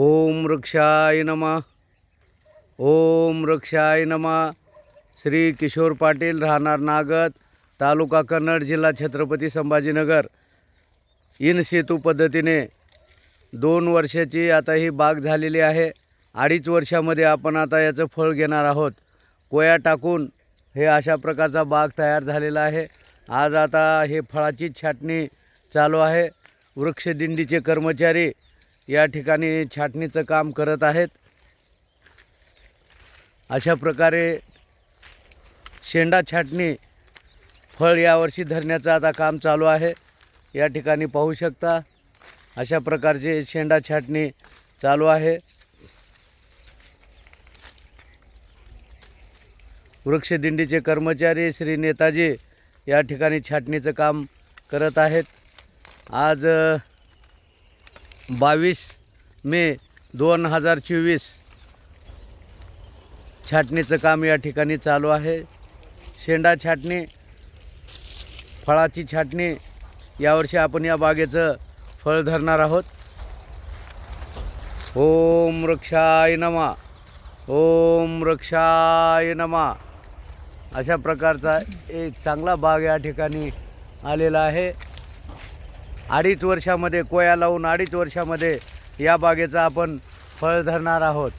ओम वृक्षाय नमा। ओम वृक्षाय नमा। श्री किशोर पाटील राहणार नागद तालुका कन्नड जिल्हा छत्रपती संभाजीनगर. इन सेतू पद्धतीने दोन वर्षाची आता ही बाग झालेली आहे. अडीच वर्षामध्ये आपण आता याचं फळ घेणार आहोत. कोया टाकून हे अशा प्रकारचा बाग तयार झालेला आहे. आज आता हे फळाची छाटणी चालू आहे. वृक्षदिंडीचे कर्मचारी या ठिकाणी छाटणीचं काम करत आहेत. अशा प्रकारे शेंडा छाटणी फळ यावर्षी धरण्याचं आता काम चालू आहे. या ठिकाणी पाहू शकता अशा प्रकारचे शेंडा छाटणी चालू आहे. वृक्षदिंडीचे कर्मचारी श्री नेताजी या ठिकाणी छाटणीचं काम करत आहेत. आज बावीस मे दोन हजार चोवीस. छाटणीचं काम या ठिकाणी चालू आहे. शेंडा छाटणी फळाची छाटणी यावर्षी आपण या बागेचं फळ धरणार आहोत. ओम वृक्षाय नमा. ओम वृक्षाय नमा. अशा प्रकारचा एक चांगला बाग या ठिकाणी आलेला आहे. अडीच वर्षामध्ये कोया लावून अडीच वर्षामध्ये या बागेचं आपण फळ धरणार आहोत.